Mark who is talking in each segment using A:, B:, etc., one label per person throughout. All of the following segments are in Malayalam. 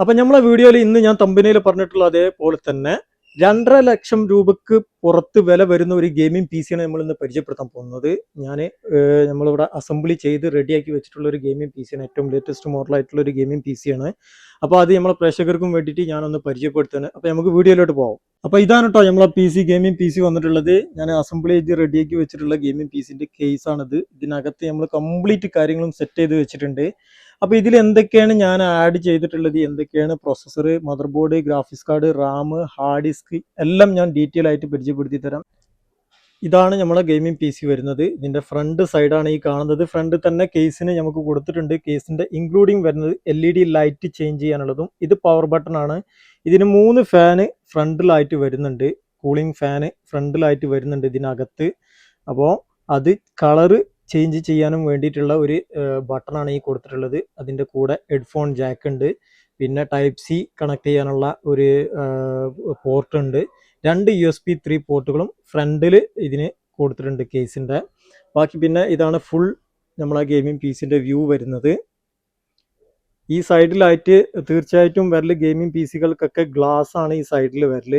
A: അപ്പൊ നമ്മളെ വീഡിയോയിൽ ഇന്ന് ഞാൻ തമ്പനയിൽ പറഞ്ഞിട്ടുള്ള അതേപോലെ തന്നെ രണ്ടര ലക്ഷം രൂപക്ക് പുറത്ത് വില വരുന്ന ഒരു ഗെയിമിംഗ് പി സിയാണ് നമ്മൾ ഇന്ന് പരിചയപ്പെടുത്താൻ പോകുന്നത്. ഞാൻ നമ്മളിവിടെ അസംബ്ലി ചെയ്ത് റെഡിയാക്കി വെച്ചിട്ടുള്ള ഒരു ഗെയിമിംഗ് പി സിയാണ് ഏറ്റവും ലേറ്റസ്റ്റ് മോഡലായിട്ടുള്ള ഒരു ഗെയിമിംഗ് പി സിയാണ് അപ്പോൾ അത് നമ്മളെ പ്രേക്ഷകർക്കും വേണ്ടിയിട്ട് ഞാനൊന്ന് പരിചയപ്പെടുത്തുന്നത് അപ്പോൾ നമുക്ക് വീഡിയോയിലോട്ട് പോകാം അപ്പോൾ ഇതാണ് കേട്ടോ നമ്മളെ P C gaming P C വന്നിട്ടുള്ളത്. ഞാൻ അസംബ്ലി ചെയ്ത് റെഡിയാക്കി വെച്ചിട്ടുള്ള ഗെയിമിംഗ് പി സിന്റെ കേസാണിത് ഇതിനകത്ത് നമ്മൾ കംപ്ലീറ്റ് കാര്യങ്ങളും സെറ്റ് ചെയ്ത് വെച്ചിട്ടുണ്ട്. അപ്പോൾ ഇതിൽ എന്തൊക്കെയാണ് ഞാൻ ആഡ് ചെയ്തിട്ടുള്ളത്? എന്തൊക്കെയാണ് processor motherboard graphics card RAM hard disk എല്ലാം ഞാൻ ഡീറ്റെയിൽ ആയിട്ട് പരിചയപ്പെടുത്തി തരാം ഇതാണ് നമ്മളെ ഗെയിമിംഗ് പി സി വരുന്നത്. ഇതിന്റെ ഫ്രണ്ട് സൈഡാണ് ഈ കാണുന്നത്. ഫ്രണ്ട് തന്നെ കേസിന് നമുക്ക് കൊടുത്തിട്ടുണ്ട്. കേസിന്റെ ഇൻക്ലൂഡിങ് വരുന്നത് L E D light change ചെയ്യാനുള്ളതും. ഇത് പവർ ബട്ടൺ ആണ്. ഇതിന് മൂന്ന് ഫാന് ഫ്രണ്ടിലായിട്ട് വരുന്നുണ്ട്. കൂളിംഗ് ഫാന് ഫ്രണ്ടിലായിട്ട് വരുന്നുണ്ട് ഇതിനകത്ത്. അപ്പോൾ അത് കളറ് ചേഞ്ച് ചെയ്യാനും വേണ്ടിയിട്ടുള്ള ഒരു ബട്ടണാണ് ഈ കൊടുത്തിട്ടുള്ളത്. അതിന്റെ കൂടെ ഹെഡ്ഫോൺ ജാക്ക് ഉണ്ട്. പിന്നെ ടൈപ്പ് സി കണക്ട് ചെയ്യാനുള്ള ഒരു പോർട്ട് ഉണ്ട്. രണ്ട് യു എസ് പി ത്രീ പോർട്ടുകളും ഫ്രണ്ടിൽ ഇതിന് കൊടുത്തിട്ടുണ്ട് കേസിന്റെ ബാക്കി പിന്നെ ഇതാണ് ഫുൾ നമ്മളെ ഗെയിമിംഗ് പീസിന്റെ വ്യൂ വരുന്നത്. ഈ സൈഡിലായിട്ട് തീർച്ചയായിട്ടും വരൽ ഗെയിമിംഗ് പി സികൾക്കൊക്കെ ഗ്ലാസ് ആണ് ഈ സൈഡിൽ വരൽ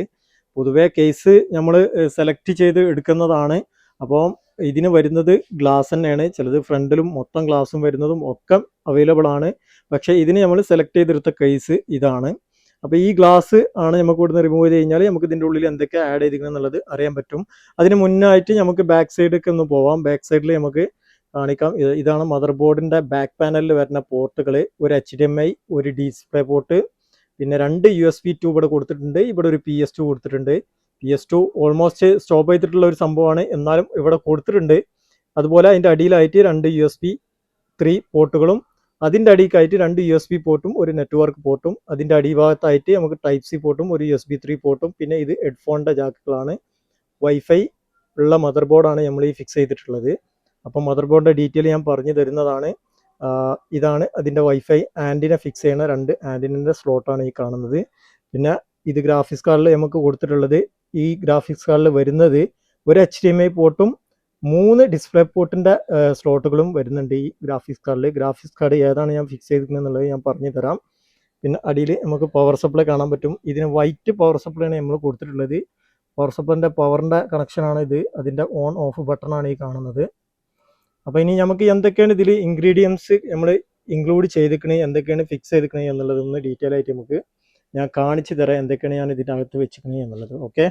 A: പൊതുവേ കേസ് നമ്മൾ സെലക്ട് ചെയ്ത് എടുക്കുന്നതാണ്. അപ്പോൾ ഇതിന് വരുന്നത് ഗ്ലാസ് തന്നെയാണ്. ചിലത് ഫ്രണ്ടിലും മൊത്തം ഗ്ലാസും വരുന്നതും ഒക്കെ അവൈലബിൾ ആണ്. പക്ഷേ ഇതിന് നമ്മൾ സെലക്ട് ചെയ്തെടുത്ത കേസ് ഇതാണ്. അപ്പോൾ ഈ ഗ്ലാസ് ആണ് നമുക്ക് ഇവിടുന്ന് റിമൂവ് ചെയ്ത് കഴിഞ്ഞാൽ നമുക്ക് ഇതിന്റെ ഉള്ളിൽ എന്തൊക്കെ ആഡ് ചെയ്തിരിക്കണം എന്നുള്ളത് അറിയാൻ പറ്റും. അതിന് മുന്നായിട്ട് നമുക്ക് ബാക്ക് സൈഡിലേക്ക് ഒന്ന് പോവാം. ബാക്ക് സൈഡിൽ നമുക്ക് കാണിക്കാം. ഇത് ഇതാണ് മദർ ബോർഡിന്റെ ബാക്ക് പാനലിൽ വരുന്ന പോർട്ടുകൾ ഒരു എച്ച് ഡി എം ഐ ഒരു ഡിസ്പ്ലേ പോർട്ട് പിന്നെ രണ്ട് യു എസ് ബി ട്യൂബ് ഇവിടെ കൊടുത്തിട്ടുണ്ട്. ഇവിടെ ഒരു പി എസ് ടു കൊടുത്തിട്ടുണ്ട്. P S two almost stop ചെയ്തിട്ടുള്ള ഒരു സംഭവമാണ്. എന്നാലും ഇവിടെ കൊടുത്തിട്ടുണ്ട്. അതുപോലെ അതിന്റെ അടിയിലായിട്ട് രണ്ട് യു എസ് ബി ത്രീ പോർട്ടുകളും അതിന്റെ അടിയിലായിട്ട് രണ്ട് യു എസ് ബി പോർട്ടും ഒരു നെറ്റ്വർക്ക് പോർട്ടും അതിന്റെ അടിഭാഗത്തായിട്ട് നമുക്ക് ടൈപ്പ് സി പോർട്ടും ഒരു യു എസ് ബി ത്രീ പോർട്ടും പിന്നെ ഇത് ഹെഡ്ഫോണിന്റെ ജാക്കുകളാണ്. വൈഫൈ ഉള്ള മദർ ബോർഡാണ് നമ്മൾ ഈ ഫിക്സ് ചെയ്തിട്ടുള്ളത്. അപ്പം മദർ ബോർഡിന്റെ ഡീറ്റെയിൽ ഞാൻ പറഞ്ഞു തരുന്നതാണ്. ഇതാണ് അതിന്റെ വൈഫൈ ആന്റിനെ ഫിക്സ് ചെയ്യുന്ന രണ്ട് ആന്റിന്റെ സ്ലോട്ടാണ് ഈ കാണുന്നത്. പിന്നെ ഇത് ഗ്രാഫിക്സ് കാർഡിൽ നമുക്ക് കൊടുത്തിട്ടുള്ളത് ഈ ഗ്രാഫിക്സ് കാർഡിൽ വരുന്നത് ഒരു എച്ച് ഡി എം ഐ പോർട്ടും മൂന്ന് ഡിസ്പ്ലേ പോർട്ടിന്റെ സ്ലോട്ടുകളും വരുന്നുണ്ട് ഈ ഗ്രാഫിക്സ് കാർഡിൽ ഗ്രാഫിക്സ് കാർഡ് ഏതാണ് ഞാൻ ഫിക്സ് ചെയ്തിരിക്കുന്നത് ഞാൻ പറഞ്ഞു തരാം പിന്നെ അടിയിൽ നമുക്ക് പവർ സപ്ലൈ കാണാൻ പറ്റും. ഇതിന് വൈറ്റ് പവർ സപ്ലൈ ആണ് നമ്മൾ കൊടുത്തിട്ടുള്ളത്. പവർ സപ്ലൈന്റെ പവറിന്റെ കണക്ഷനാണ് ഇത്. അതിന്റെ ഓൺ ഓഫ് ബട്ടണാണ് ഈ കാണുന്നത്. അപ്പോൾ ഇനി നമുക്ക് എന്തൊക്കെയാണ് ഇതിൽ ഇൻഗ്രീഡിയൻസ് നമ്മൾ ഇൻക്ലൂഡ് ചെയ്തിക്കണേ എന്തൊക്കെയാണ് ഫിക്സ് ചെയ്തിക്കണേ എന്നുള്ളതൊന്ന് ഡീറ്റെയിൽ ആയിട്ട് നമുക്ക് ഞാൻ കാണിച്ചു തരാം എന്തൊക്കെയാണ് ഞാൻ ഇതിനകത്ത് വെച്ചിരിക്കുന്നത് എന്നുള്ളത്. ഓക്കെ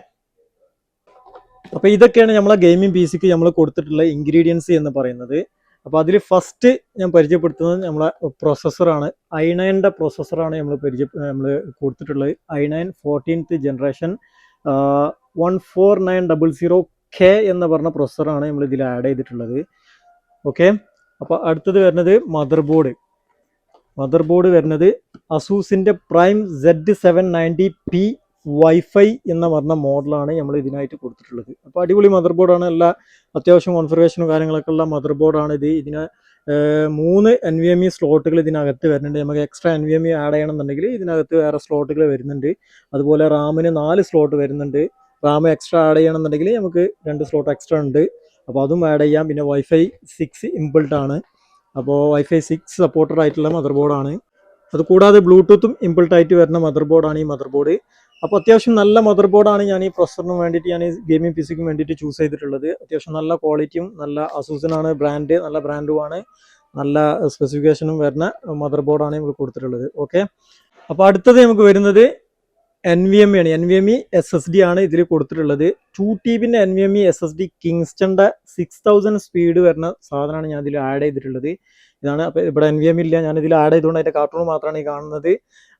A: അപ്പോൾ ഇതൊക്കെയാണ് നമ്മളെ ഗെയിമിംഗ് പി സിക്ക് നമ്മൾ കൊടുത്തിട്ടുള്ള ഇൻഗ്രീഡിയൻസ് എന്ന് പറയുന്നത്. അപ്പോൾ അതിൽ ഫസ്റ്റ് ഞാൻ പരിചയപ്പെടുത്തുന്നത് നമ്മളെ പ്രൊസസ്സറാണ് ഐ നയന്റെ പ്രൊസസ്സറാണ് നമ്മൾ പരിചയ നമ്മൾ കൊടുത്തിട്ടുള്ളത്. I nine fourteenth generation one four nine double zero K എന്ന് പറഞ്ഞ പ്രൊസസ്സറാണ് നമ്മൾ ഇതിൽ ആഡ് ചെയ്തിട്ടുള്ളത്. ഓക്കെ അപ്പോൾ അടുത്തത് വരുന്നത് മദർ ബോർഡ് മദർ ബോർഡ് വരുന്നത് അസൂസിന്റെ prime Z seven ninety P WiFi എന്ന് പറഞ്ഞ മോഡലാണ് നമ്മൾ ഇതിനായിട്ട് കൊടുത്തിട്ടുള്ളത്. അപ്പോൾ അടിപൊളി മദർ ബോർഡാണ് എല്ലാ അത്യാവശ്യം കോൺഫിഗറേഷനും കാര്യങ്ങളൊക്കെ ഉള്ള മദർ ബോർഡാണ് ഇത്. ഇതിന് മൂന്ന് എൻ വി എം ഇ സ്ലോട്ടുകൾ ഇതിനകത്ത് വരുന്നുണ്ട്. നമുക്ക് extra N V M E add ചെയ്യണമെന്നുണ്ടെങ്കിൽ ഇതിനകത്ത് വേറെ സ്ലോട്ടുകൾ വരുന്നുണ്ട്. അതുപോലെ റാമിന് നാല് സ്ലോട്ട് വരുന്നുണ്ട്. റാം എക്സ്ട്രാ ആഡ് ചെയ്യണമെന്നുണ്ടെങ്കിൽ നമുക്ക് രണ്ട് സ്ലോട്ട് എക്സ്ട്രാ ഉണ്ട്. അപ്പോൾ അതും ആഡ് ചെയ്യാം. പിന്നെ വൈഫൈ സിക്സ് ഇമ്പിൾട്ട് ആണ്. അപ്പോൾ വൈഫൈ സിക്സ് സപ്പോർട്ടഡ് ആയിട്ടുള്ള മദർ ബോർഡാണ് അത് കൂടാതെ ബ്ലൂടൂത്തും ഇമ്പിൾട്ട് ആയിട്ട് വരുന്ന മദർ ബോർഡാണ് ഈ മദർ ബോർഡ് അപ്പോൾ അത്യാവശ്യം നല്ല മദർ ബോർഡാണ് ഞാൻ ഈ പ്രൊസറിന് വേണ്ടിയിട്ട് ഞാൻ ഈ ഗെയിമിംഗ് പി സിക്ക് വേണ്ടിയിട്ട് ചൂസ് ചെയ്തിട്ടുള്ളത്. അത്യാവശ്യം നല്ല ക്വാളിറ്റിയും നല്ല അസൂസിനാണ് ബ്രാൻഡ് നല്ല ബ്രാൻഡുമാണ് നല്ല സ്പെസിഫിക്കേഷനും വരുന്ന മദർ ബോർഡാണ് നമ്മൾ കൊടുത്തിട്ടുള്ളത്. ഓക്കെ അപ്പോൾ അടുത്തത് നമുക്ക് വരുന്നത് എൻ വി എം ആണ്. N V M E S S D ആണ് ഇതിൽ കൊടുത്തിട്ടുള്ളത്. Two T ബിന്റെ N V M E S S D കിങ്സ്റ്റന്റെ six thousand speed വരുന്ന സാധനമാണ് ഞാൻ ഇതിൽ ആഡ് ചെയ്തിട്ടുള്ളത്. ഇതാണ്. അപ്പോൾ ഇവിടെ എൻ വി എം ഇല്ല. ഞാൻ ഇതിൽ ആഡ് ചെയ്തുകൊണ്ട് അതിന്റെ കാർട്ടൂൺ മാത്രമാണ് ഈ കാണുന്നത്.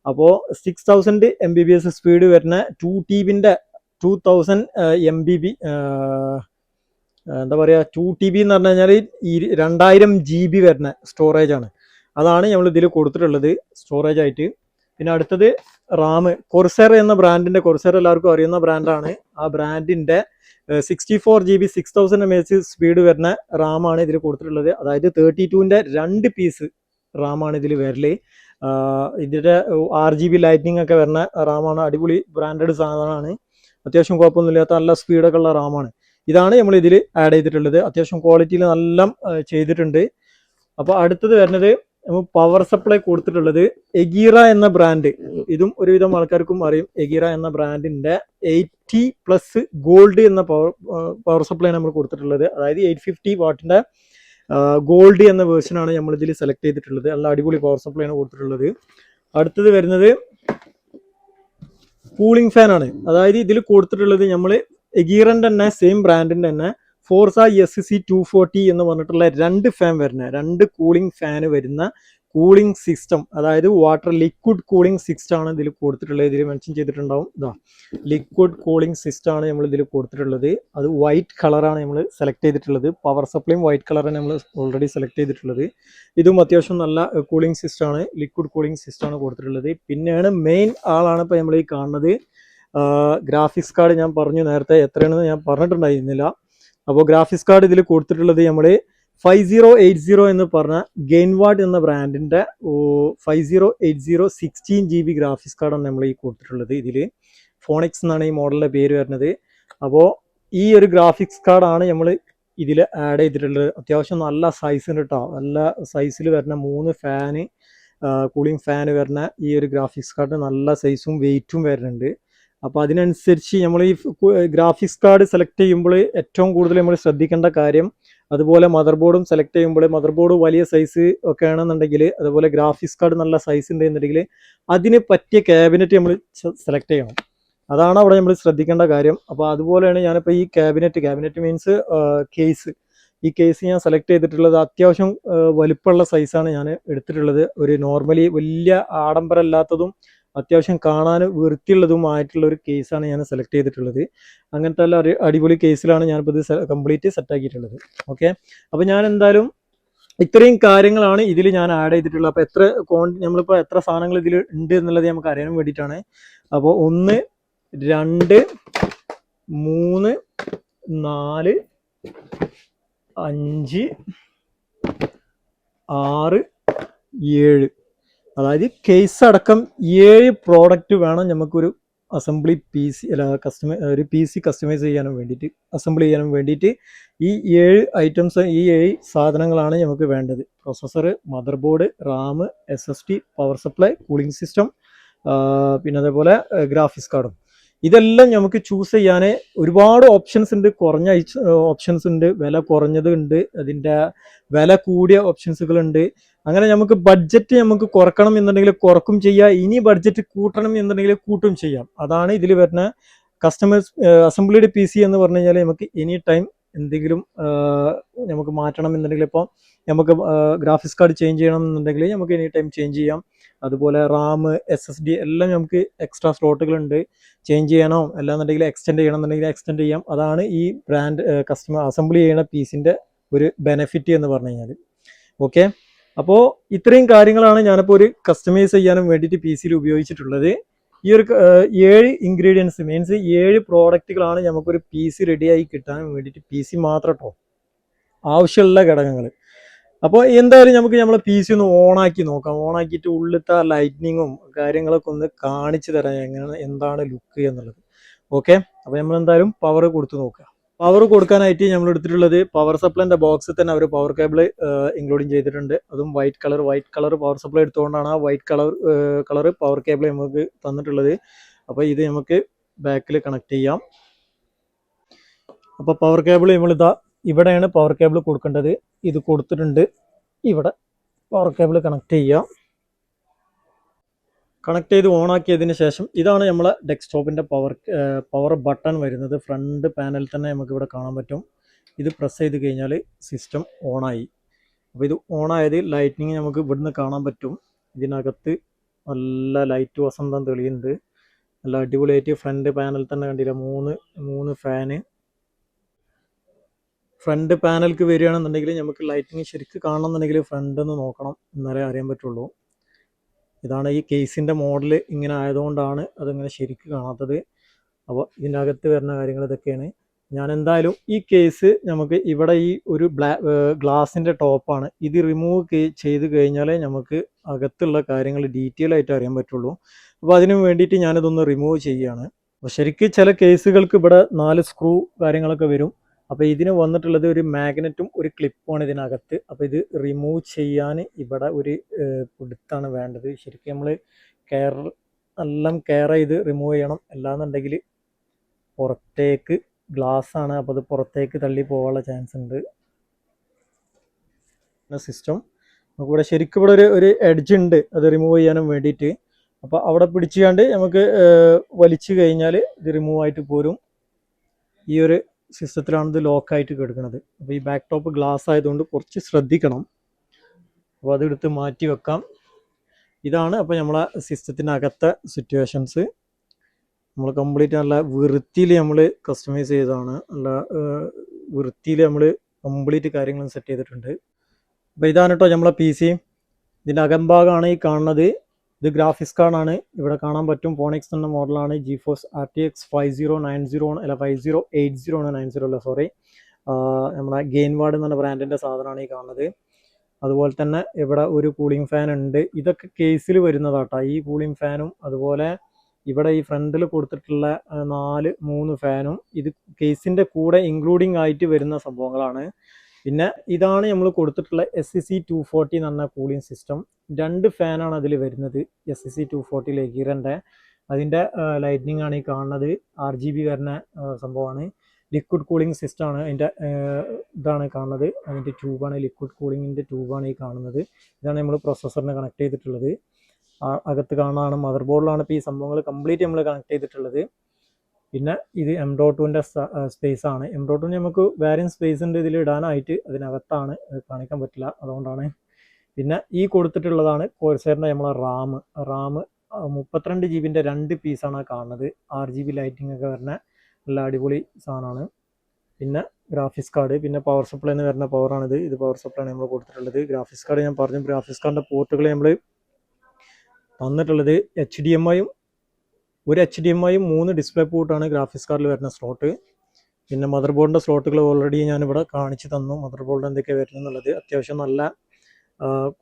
A: അപ്പോൾ six thousand M B B S speed വരുന്ന two T ബിന്റെ two thousand M B B എന്താ പറയുക ടു ടി ബി എന്ന് പറഞ്ഞു കഴിഞ്ഞാൽ ഈ രണ്ടായിരം ജി ബി വരുന്ന സ്റ്റോറേജാണ് അതാണ് നമ്മൾ ഇതിൽ കൊടുത്തിട്ടുള്ളത് സ്റ്റോറേജ് ആയിട്ട്. പിന്നെ അടുത്തത് റാം കൊർസെർ എന്ന ബ്രാൻഡിന്റെ കൊർസെർ എല്ലാവർക്കും അറിയുന്ന ബ്രാൻഡാണ് ആ ബ്രാൻഡിന്റെ sixty four G B six thousand M H speed വരുന്ന റാമാണ് ഇതിൽ കൊടുത്തിട്ടുള്ളത്. അതായത് തേർട്ടി ടുവിന്റെ രണ്ട് പീസ് റാമാണ് ഇതിൽ വരൽ. ഇതിന്റെ ആർ ജി ബി ലൈറ്റിംഗ് ഒക്കെ വരുന്ന റാമാണ്. അടിപൊളി ബ്രാൻഡഡ് സാധനമാണ്. അത്യാവശ്യം കുഴപ്പമൊന്നുമില്ലാത്ത നല്ല സ്പീഡൊക്കെ ഉള്ള റാമാണ്. ഇതാണ് നമ്മൾ ഇതിൽ ആഡ് ചെയ്തിട്ടുള്ളത്. അത്യാവശ്യം ക്വാളിറ്റിയിൽ നല്ല ചെയ്തിട്ടുണ്ട്. അപ്പോൾ അടുത്തത് വരുന്നത് നമ്മൾ പവർ സപ്ലൈ കൊടുത്തിട്ടുള്ളത് എഗീറ എന്ന ബ്രാൻഡ് ഇതും ഒരുവിധം ആൾക്കാർക്കും അറിയും. എഗീറ എന്ന ബ്രാൻഡിന്റെ എയ്റ്റി പ്ലസ് ഗോൾഡ് എന്ന പവർ പവർ സപ്ലൈ നമ്മൾ കൊടുത്തിട്ടുള്ളത്. അതായത് എയ്റ്റ് ഫിഫ്റ്റി വാട്ടിന്റെ ഗോൾഡ് എന്ന വേർഷനാണ് നമ്മൾ ഇതിൽ സെലക്ട് ചെയ്തിട്ടുള്ളത്. നല്ല അടിപൊളി പവർ സപ്ലൈ ആണ് കൊടുത്തിട്ടുള്ളത്. അടുത്തത് വരുന്നത് കൂളിംഗ് ഫാൻ ആണ്. അതായത് ഇതിൽ കൊടുത്തിട്ടുള്ളത് നമ്മൾ എഗീറന്റെ തന്നെ സെയിം ബ്രാൻഡിന്റെ തന്നെ ഫോർസ എസ് സി ടു ഫോർട്ടി എന്ന് പറഞ്ഞിട്ടുള്ള രണ്ട് ഫാൻ വരുന്ന. രണ്ട് കൂളിംഗ് ഫാൻ വരുന്ന കൂളിംഗ് സിസ്റ്റം അതായത് വാട്ടർ ലിക്വിഡ് കൂളിംഗ് സിസ്റ്റം ആണ് ഇതിൽ കൊടുത്തിട്ടുള്ളത്. ഇതിൽ മെൻഷൻ ചെയ്തിട്ടുണ്ടാവും. ഇതാ ലിക്വിഡ് കൂളിംഗ് സിസ്റ്റം ആണ് നമ്മൾ ഇതിൽ കൊടുത്തിട്ടുള്ളത്. അത് വൈറ്റ് കളറാണ് നമ്മൾ സെലക്ട് ചെയ്തിട്ടുള്ളത്. പവർ സപ്ലൈയും വൈറ്റ് കളറാണ് നമ്മൾ ഓൾറെഡി സെലക്ട് ചെയ്തിട്ടുള്ളത്. ഇതും അത്യാവശ്യം നല്ല കൂളിംഗ് സിസ്റ്റം ആണ്. ലിക്വിഡ് കൂളിംഗ് സിസ്റ്റം ആണ് കൊടുത്തിട്ടുള്ളത്. പിന്നെയാണ് മെയിൻ ആളാണ് ഇപ്പോൾ നമ്മൾ ഈ കാണുന്നത്. ഗ്രാഫിക്സ് കാർഡ് ഞാൻ പറഞ്ഞു നേരത്തെ എത്രയാണെന്ന് ഞാൻ പറഞ്ഞിട്ടുണ്ടായിരുന്നില്ല. അപ്പോൾ ഗ്രാഫിക്സ് കാർഡ് ഇതിൽ കൊടുത്തിട്ടുള്ളത് നമ്മൾ ഫൈവ് സീറോ എയ്റ്റ് സീറോ എന്ന് പറഞ്ഞ ഗെയിൻവാർഡ് എന്ന ബ്രാൻഡിന്റെ five zero eight zero sixteen G B graphics കാർഡാണ് നമ്മൾ ഈ കൊടുത്തിട്ടുള്ളത് ഇതിൽ ഫോണിക്സ് എന്നാണ് ഈ മോഡലിന്റെ പേര് വരുന്നത്. അപ്പോൾ ഈ ഒരു ഗ്രാഫിക്സ് കാർഡാണ് നമ്മൾ ഇതിൽ ആഡ് ചെയ്തിട്ടുള്ളത്. അത്യാവശ്യം നല്ല സൈസിന് കേട്ടോ നല്ല സൈസിൽ വരുന്ന മൂന്ന് ഫാന് കൂളിംഗ് ഫാന് വരുന്ന ഈ ഒരു ഗ്രാഫിക്സ് കാർഡ് നല്ല സൈസും വെയിറ്റും വരുന്നുണ്ട്. അപ്പോൾ അതിനനുസരിച്ച് നമ്മൾ ഈ ഗ്രാഫിക്സ് കാർഡ് സെലക്ട് ചെയ്യുമ്പോൾ ഏറ്റവും കൂടുതൽ നമ്മൾ ശ്രദ്ധിക്കേണ്ട കാര്യം അതുപോലെ മദർ ബോർഡും സെലക്ട് ചെയ്യുമ്പോൾ മദർ ബോർഡ് വലിയ സൈസ് ഒക്കെ ആണെന്നുണ്ടെങ്കിൽ അതുപോലെ ഗ്രാഫിക്സ് കാർഡ് നല്ല സൈസ് ഉണ്ടെന്നുണ്ടെങ്കിൽ അതിന് പറ്റിയ ക്യാബിനറ്റ് നമ്മൾ സെലക്ട് ചെയ്യണം. അതാണ് അവിടെ നമ്മൾ ശ്രദ്ധിക്കേണ്ട കാര്യം. അപ്പോൾ അതുപോലെയാണ് ഞാനിപ്പോൾ ഈ ക്യാബിനറ്റ് ക്യാബിനറ്റ് മീൻസ് കേസ് ഈ കേസ് ഞാൻ സെലക്ട് ചെയ്തിട്ടുള്ളത് അത്യാവശ്യം വലുപ്പമുള്ള സൈസാണ് ഞാൻ എടുത്തിട്ടുള്ളത്. ഒരു നോർമലി വലിയ ആഡംബരമില്ലാത്തതും അത്യാവശ്യം കാണാൻ വൃത്തിയുള്ളതുമായിട്ടുള്ള ഒരു കേസാണ് ഞാൻ സെലക്ട് ചെയ്തിട്ടുള്ളത്. അങ്ങനത്തെ നല്ല അടിപൊളി കേസിലാണ് ഞാനിപ്പോൾ ഇത് കംപ്ലീറ്റ് സെറ്റ് ആക്കിയിട്ടുള്ളത്. ഓക്കെ അപ്പോൾ ഞാൻ എന്തായാലും ഇത്രയും കാര്യങ്ങളാണ് ഇതിൽ ഞാൻ ആഡ് ചെയ്തിട്ടുള്ളത്. അപ്പോൾ എത്ര ക്വാണ്ടി നമ്മളിപ്പോൾ എത്ര സാധനങ്ങൾ ഇതിൽ ഉണ്ട് എന്നുള്ളത് നമുക്ക് അറിയാൻ വേണ്ടിയിട്ടാണ്. അപ്പോൾ ഒന്ന് രണ്ട് മൂന്ന് നാല് അഞ്ച് ആറ് ഏഴ്. അതായത് കേസ് അടക്കം ഏഴ് പ്രോഡക്റ്റ് വേണം നമുക്കൊരു അസംബ്ലി പി സി അല്ല കസ്റ്റമൈ ഒരു പി സി കസ്റ്റമൈസ് ചെയ്യാനും വേണ്ടിയിട്ട് അസംബിൾ ചെയ്യാനും വേണ്ടിയിട്ട് ഈ ഏഴ് ഐറ്റംസ് ഈ ഏഴ് സാധനങ്ങളാണ് നമുക്ക് വേണ്ടത്. Processor motherboard RAM S S T power supply cooling system പിന്നെ അതേപോലെ ഗ്രാഫിക്സ് കാർഡും ഇതെല്ലാം നമുക്ക് ചൂസ് ചെയ്യാൻ ഒരുപാട് ഓപ്ഷൻസ് ഉണ്ട്. കുറഞ്ഞ ഓപ്ഷൻസ് ഉണ്ട്. വില കുറഞ്ഞതുണ്ട്. അതിന്റെ വില കൂടിയ ഓപ്ഷൻസുകൾ ഉണ്ട് അങ്ങനെ നമുക്ക് ബഡ്ജറ്റ് നമുക്ക് കുറക്കണം എന്നുണ്ടെങ്കിൽ കുറക്കും ചെയ്യാം. ഇനി ബഡ്ജറ്റ് കൂട്ടണം എന്നുണ്ടെങ്കിൽ കൂട്ടും ചെയ്യാം. അതാണ് ഇതിൽ വരുന്ന കസ്റ്റമേഴ്സ് അസംബ്ലിയുടെ പി സി എന്ന് പറഞ്ഞു കഴിഞ്ഞാൽ നമുക്ക് എനി ടൈം എന്തെങ്കിലും നമുക്ക് മാറ്റണം എന്നുണ്ടെങ്കിൽ ഇപ്പോൾ നമുക്ക് ഗ്രാഫിക്സ് കാർഡ് ചേഞ്ച് ചെയ്യണം എന്നുണ്ടെങ്കിൽ നമുക്ക് എനി ടൈം ചേഞ്ച് ചെയ്യാം. അതുപോലെ റാം എസ് എസ് ഡി എല്ലാം നമുക്ക് എക്സ്ട്രാ സ്ലോട്ടുകളുണ്ട് ചേഞ്ച് ചെയ്യണോ. അല്ലാന്നുണ്ടെങ്കിൽ എക്സ്റ്റെൻഡ് ചെയ്യണം എന്നുണ്ടെങ്കിൽ എക്സ്റ്റെൻഡ് ചെയ്യാം. അതാണ് ഈ ബ്രാൻഡ് കസ്റ്റമർ അസംബ്ലി ചെയ്യുന്ന പീസിന്റെ ഒരു ബെനിഫിറ്റ് എന്ന് പറഞ്ഞു കഴിഞ്ഞാൽ ഓക്കെ അപ്പോൾ ഇത്രയും കാര്യങ്ങളാണ് ഞാനിപ്പോൾ ഒരു കസ്റ്റമൈസ് ചെയ്യാനും വേണ്ടിയിട്ട് പി സിയിൽ ഉപയോഗിച്ചിട്ടുള്ളത്. ഈ ഒരു ഏഴ് ഇൻഗ്രീഡിയൻസ് മീൻസ് ഏഴ് പ്രോഡക്റ്റുകളാണ് നമുക്കൊരു പി സി റെഡിയായി കിട്ടാൻ വേണ്ടിയിട്ട് പി സി മാത്രം കേട്ടോ ആവശ്യമുള്ള ഘടകങ്ങൾ. അപ്പോൾ എന്തായാലും നമുക്ക് നമ്മളെ പി സി ഒന്ന് ഓണാക്കി നോക്കാം. ഓണാക്കിയിട്ട് ഉള്ളിലത്തെ ലൈറ്റ്നിങ്ങും കാര്യങ്ങളൊക്കെ ഒന്ന് കാണിച്ചു തരാം എങ്ങനെ എന്താണ് ലുക്ക് എന്നുള്ളത്. ഓക്കെ അപ്പോൾ നമ്മൾ എന്തായാലും പവർ കൊടുത്ത് നോക്കുക. പവർ കൊടുക്കാനായിട്ട് നമ്മൾ എടുത്തിട്ടുള്ളത് പവർ സപ്ലൈന്റെ ബോക്സിൽ തന്നെ അവർ പവർ കേബിൾ ഇൻക്ലൂഡിങ് ചെയ്തിട്ടുണ്ട്. അതും white colour white colour power supply എടുത്തുകൊണ്ടാണ് ആ white colour colour power cable നമുക്ക് തന്നിട്ടുള്ളത്. അപ്പോൾ ഇത് നമുക്ക് ബാക്കിൽ കണക്ട് ചെയ്യാം. അപ്പോൾ പവർ കേബിൾ നമ്മളിതാ ഇവിടെയാണ് പവർ കേബിൾ കൊടുക്കേണ്ടത്. ഇത് കൊടുത്തിട്ടുണ്ട്. ഇവിടെ പവർ കേബിൾ കണക്ട് ചെയ്യാം. കണക്ട് ചെയ്ത് ഓൺ ആക്കിയതിന് ശേഷം ഇതാണ് നമ്മളെ ഡെസ്ക്ടോപ്പിന്റെ പവർ പവർ ബട്ടൺ വരുന്നത്. ഫ്രണ്ട് പാനലിൽ തന്നെ നമുക്ക് ഇവിടെ കാണാൻ പറ്റും. ഇത് പ്രസ് ചെയ്ത് കഴിഞ്ഞാൽ സിസ്റ്റം ഓണായി അപ്പോൾ ഇത് ഓണായത് ലൈറ്റിനിങ് നമുക്ക് ഇവിടുന്ന് കാണാൻ പറ്റും. ഇതിനകത്ത് നല്ല ലൈറ്റ് വസന്തം തെളിയുന്നുണ്ട്. നല്ല അടിപൊളിയായിട്ട് ഫ്രണ്ട് പാനൽ തന്നെ കണ്ടില്ല? മൂന്ന് മൂന്ന് ഫാന് ഫ്രണ്ട് പാനൽക്ക് വരികയാണെന്നുണ്ടെങ്കിൽ നമുക്ക് ലൈറ്റിങ് ശരിക്ക് കാണണമെന്നുണ്ടെങ്കിൽ ഫ്രണ്ട് ഒന്ന് നോക്കണം. എന്നാലേ അറിയാൻ പറ്റുള്ളൂ. ഇതാണ് ഈ കേസിന്റെ മോഡൽ ഇങ്ങനെ ആയതുകൊണ്ടാണ് അതിങ്ങനെ ശരിക്ക് കാണാത്തത്. അപ്പോൾ ഇതിനകത്ത് വരുന്ന കാര്യങ്ങൾ ഇതൊക്കെയാണ്. ഞാൻ എന്തായാലും ഈ കേസ് നമുക്ക് ഇവിടെ ഈ ഒരു ബ്ലാ ഗ്ലാസിന്റെ ടോപ്പാണ്. ഇത് റിമൂവ് ചെയ്ത് കഴിഞ്ഞാലേ നമുക്ക് അകത്തുള്ള കാര്യങ്ങൾ ഡീറ്റെയിൽ ആയിട്ട് അറിയാൻ പറ്റുള്ളൂ. അപ്പോൾ അതിനു വേണ്ടിയിട്ട് ഞാനിതൊന്ന് റിമൂവ് ചെയ്യുകയാണ്. അപ്പോൾ ശരിക്കും ചില കേസുകൾക്ക് ഇവിടെ നാല് സ്ക്രൂ കാര്യങ്ങളൊക്കെ വരും. അപ്പോൾ ഇതിന് വന്നിട്ടുള്ളത് ഒരു മാഗ്നറ്റും ഒരു ക്ലിപ്പുമാണ് ഇതിനകത്ത്. അപ്പോൾ ഇത് റിമൂവ് ചെയ്യാൻ ഇവിടെ ഒരു പിടുത്താണ് വേണ്ടത്. ശരിക്കും നമ്മൾ കെയർ എല്ലാം കെയർ ചെയ്ത് റിമൂവ് ചെയ്യണം. അല്ലാന്നുണ്ടെങ്കിൽ പുറത്തേക്ക് ഗ്ലാസ് ആണ്. അപ്പോൾ അത് പുറത്തേക്ക് തള്ളി പോകാനുള്ള ചാൻസ് ഉണ്ട്. സിസ്റ്റം നമുക്കിവിടെ ശരിക്കും ഇവിടെ ഒരു ഒരു എഡ്ജ് ഉണ്ട്. അത് റിമൂവ് ചെയ്യാനും വേണ്ടിയിട്ട്. അപ്പോൾ അവിടെ പിടിച്ചുകൊണ്ട് നമുക്ക് വലിച്ചു കഴിഞ്ഞാൽ ഇത് റിമൂവ് ആയിട്ട് പോരും. ഈ ഒരു സിസ്റ്റത്തിലാണ് ഇത് ലോക്കായിട്ട് കിടക്കുന്നത് അപ്പോൾ ഈ ബാക്ക് ടോപ്പ് ഗ്ലാസ് ആയതുകൊണ്ട് കുറച്ച് ശ്രദ്ധിക്കണം. അപ്പോൾ അതെടുത്ത് മാറ്റി വെക്കാം. ഇതാണ് അപ്പോൾ നമ്മളെ സിസ്റ്റത്തിനകത്തെ സിറ്റുവേഷൻസ് നമ്മൾ കംപ്ലീറ്റ് നല്ല വൃത്തിയിൽ നമ്മൾ കസ്റ്റമൈസ് ചെയ്തതാണ്. നല്ല വൃത്തിയിൽ നമ്മൾ കംപ്ലീറ്റ് കാര്യങ്ങളും സെറ്റ് ചെയ്തിട്ടുണ്ട്. അപ്പോൾ ഇതാണ് കേട്ടോ നമ്മളെ പി സി ഇതിന്റെ അകംഭാഗമാണ് ഈ കാണുന്നത്. ഇത് ഗ്രാഫിക്സ് കാർഡാണ് ഇവിടെ കാണാൻ പറ്റും ഫോണിക്സ് എന്ന മോഡലാണ് GeForce R T X five zero nine zero അല്ല ഫൈവ് സീറോ എയ്റ്റ് സീറോ ആണ് നയൻ സീറോ അല്ല സോറി നമ്മുടെ ഗെയിൻ വാർഡ് എന്ന ബ്രാൻഡിന്റെ സാധനമാണ് ഈ കാണുന്നത്. അതുപോലെ തന്നെ ഇവിടെ ഒരു കൂളിംഗ് ഫാൻ ഉണ്ട്. ഇതൊക്കെ കേസിൽ വരുന്നതാട്ടോ. ഈ കൂളിംഗ് ഫാനും അതുപോലെ ഇവിടെ ഈ ഫ്രണ്ടിൽ കൊടുത്തിട്ടുള്ള നാല് മൂന്ന് ഫാനും ഇത് കേസിന്റെ കൂടെ ഇൻക്ലൂഡിംഗ് ആയിട്ട് വരുന്ന സംഭവങ്ങളാണ്. പിന്നെ ഇതാണ് നമ്മൾ കൊടുത്തിട്ടുള്ള S C C two forty എന്ന് പറഞ്ഞ കൂളിംഗ് സിസ്റ്റം രണ്ട് ഫാനാണ് അതിൽ വരുന്നത് S C C two forty ലെഗീറന്റെ അതിന്റെ ലൈറ്റ്നിങ് ആണ് ഈ കാണുന്നത്. ആർ ജി ബി വരുന്ന സംഭവമാണ്. ലിക്വിഡ് കൂളിംഗ് സിസ്റ്റമാണ് അതിന്റെ ഇതാണ് കാണുന്നത്. അതിന്റെ ട്യൂബാണ് ലിക്വിഡ് കൂളിങ്ങിന്റെ ട്യൂബാണ് ഈ കാണുന്നത്. ഇതാണ് നമ്മൾ പ്രൊസസ്സറിന് കണക്ട് ചെയ്തിട്ടുള്ളത്. അകത്ത് കാണാണ് മദർ ബോർഡിലാണ് ഇപ്പോൾ ഈ സംഭവങ്ങൾ കംപ്ലീറ്റ് നമ്മൾ കണക്ട് ചെയ്തിട്ടുള്ളത്. പിന്നെ ഇത് എം ഡോട്ടുവിന്റെ സ്പേസ് ആണ്. എം ഡോട്ടുവിന് നമുക്ക് വേറെയും സ്പേസ് ഉണ്ട് ഇതിൽ ഇടാനായിട്ട്. അതിനകത്താണ് അത് കാണിക്കാൻ പറ്റില്ല. അതുകൊണ്ടാണ്. പിന്നെ ഈ കൊടുത്തിട്ടുള്ളതാണ് കോഴ്സേറിന്റെ നമ്മളെ റാം. റാം മുപ്പത്തിരണ്ട് ജി ബിന്റെ രണ്ട് പീസാണ് കാണുന്നത്. ആറ് ജി ബി ലൈറ്റിംഗ് ഒക്കെ വരുന്ന നല്ല അടിപൊളി സാധനമാണ്. പിന്നെ ഗ്രാഫിക്സ് കാർഡ് പിന്നെ പവർ സപ്ലൈ എന്ന് വരുന്ന പവറാണിത് ഇത് പവർ സപ്ലൈ ആണ് നമ്മൾ കൊടുത്തിട്ടുള്ളത്. ഗ്രാഫിക്സ് കാർഡ് ഞാൻ പറഞ്ഞു ഗ്രാഫിക്സ് കാർഡിന്റെ പോർട്ടുകൾ നമ്മൾ തന്നിട്ടുള്ളത് എച്ച് ഡി എം ഐയും ഒരു എച്ച് ഡി എം ഐ മൂന്ന് ഡിസ്പ്ലേ പോർട്ടാണ് ഗ്രാഫിക്സ് കാർഡിൽ വരുന്ന സ്ലോട്ട് പിന്നെ മദർ ബോർഡിന്റെ സ്ലോട്ടുകൾ ഓൾറെഡി ഞാനിവിടെ കാണിച്ചു തന്നു. മദർ ബോർഡ് എന്തൊക്കെയാണ് വരുന്നത് എന്നുള്ളത് അത്യാവശ്യം നല്ല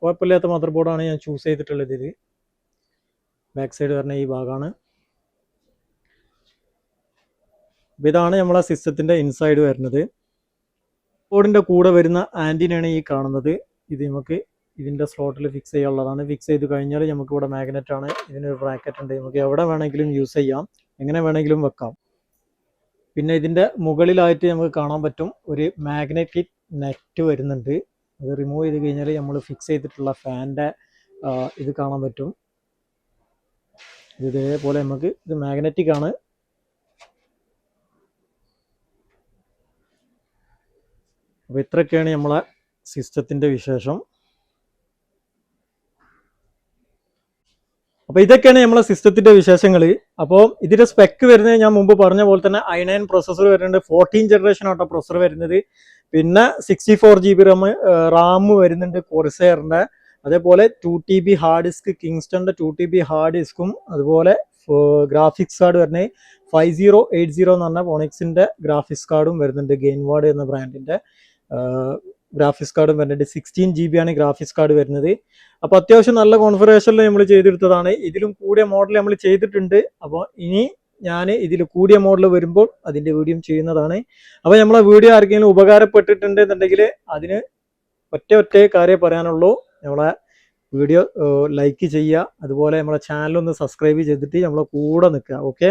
A: കുഴപ്പമില്ലാത്ത മദർ ബോർഡാണ് ഞാൻ ചൂസ് ചെയ്തിട്ടുള്ളത് ഇത്. ബാക്ക് സൈഡ് വരുന്ന ഈ ഭാഗമാണ് ഇതാണ് നമ്മളെ സിസ്റ്റത്തിന്റെ ഇൻസൈഡ് വരുന്നത്. ബോർഡിന്റെ കൂടെ വരുന്ന ആന്റിനാണ് ഈ കാണുന്നത്. ഇത് നമുക്ക് ഇതിന്റെ സ്ലോട്ടിൽ ഫിക്സ് ചെയ്യാനുള്ളതാണ്. ഫിക്സ് ചെയ്ത് കഴിഞ്ഞാൽ നമുക്ക് ഇവിടെ മാഗ്നറ്റ് ആണ്. ഇതിനൊരു ബ്രാക്കറ്റ് ഉണ്ട്. നമുക്ക് എവിടെ വേണമെങ്കിലും യൂസ് ചെയ്യാം. എങ്ങനെ വേണമെങ്കിലും വെക്കാം. പിന്നെ ഇതിന്റെ മുകളിലായിട്ട് നമുക്ക് കാണാൻ പറ്റും ഒരു മാഗ്നറ്റിക് നെറ്റ് വരുന്നുണ്ട്. അത് റിമൂവ് ചെയ്ത് കഴിഞ്ഞാൽ നമ്മൾ ഫിക്സ് ചെയ്തിട്ടുള്ള ഫാന്റെ ഇത് കാണാൻ പറ്റും. ഇത് ഇതേപോലെ നമുക്ക് ഇത് മാഗ്നറ്റിക് ആണ്. അപ്പോൾ ഇത്രയൊക്കെയാണ് നമ്മളെ സിസ്റ്റത്തിന്റെ വിശേഷം. അപ്പോൾ ഇതൊക്കെയാണ് നമ്മളെ സിസ്റ്റത്തിന്റെ വിശേഷങ്ങൾ അപ്പോൾ ഇതിന്റെ സ്പെക്ക് വരുന്നത് ഞാൻ മുമ്പ് പറഞ്ഞ പോലെ തന്നെ ഐ നയൻ പ്രൊസസ്സർ വരുന്നുണ്ട്. ഫോർട്ടീൻ ജനറേഷൻ ഓട്ടോ പ്രൊസസ്സർ വരുന്നത്. പിന്നെ sixty four G B RAM RAM വരുന്നുണ്ട് കോറിസെയറിന്റെ അതേപോലെ two T B hard disk കിങ്സ്റ്റണിന്റെ two T B hard ഡിസ്കും അതുപോലെ ഗ്രാഫിക്സ് കാർഡ് വരുന്നത് ഫൈവ് സീറോ എയ്റ്റ് സീറോ എന്ന് പറഞ്ഞ ഫോണിക്സിന്റെ ഗ്രാഫിക്സ് കാർഡും വരുന്നുണ്ട്. ഗെയിൻ വാർഡ് എന്ന ബ്രാൻഡിന്റെ ഗ്രാഫിക്സ് കാർഡും വരുന്നുണ്ട്. സിക്സ്റ്റീൻ ജി ബി ആണ് ഗ്രാഫിക്സ് കാർഡ് വരുന്നത്. അപ്പൊ അത്യാവശ്യം നല്ല കോൺഫിഗറേഷനിൽ നമ്മൾ ചെയ്തെടുത്തതാണ്. ഇതിലും കൂടിയ മോഡൽ നമ്മൾ ചെയ്തിട്ടുണ്ട്. അപ്പോൾ ഇനി ഞാൻ ഇതിൽ കൂടിയ മോഡൽ വരുമ്പോൾ അതിന്റെ വീഡിയോ ചെയ്യുന്നതാണ്. അപ്പോൾ നമ്മളെ വീഡിയോ ആർക്കെങ്കിലും ഉപകാരപ്പെട്ടിട്ടുണ്ട് എന്നുണ്ടെങ്കിൽ അതിന് ഒറ്റ ഒറ്റ കാര്യം പറയാനുള്ളൂ. നമ്മളെ വീഡിയോ ലൈക്ക് ചെയ്യുക. അതുപോലെ നമ്മളെ ചാനൽ ഒന്ന് സബ്സ്ക്രൈബ് ചെയ്തിട്ട് നമ്മളെ കൂടെ നിൽക്കുക. ഓക്കെ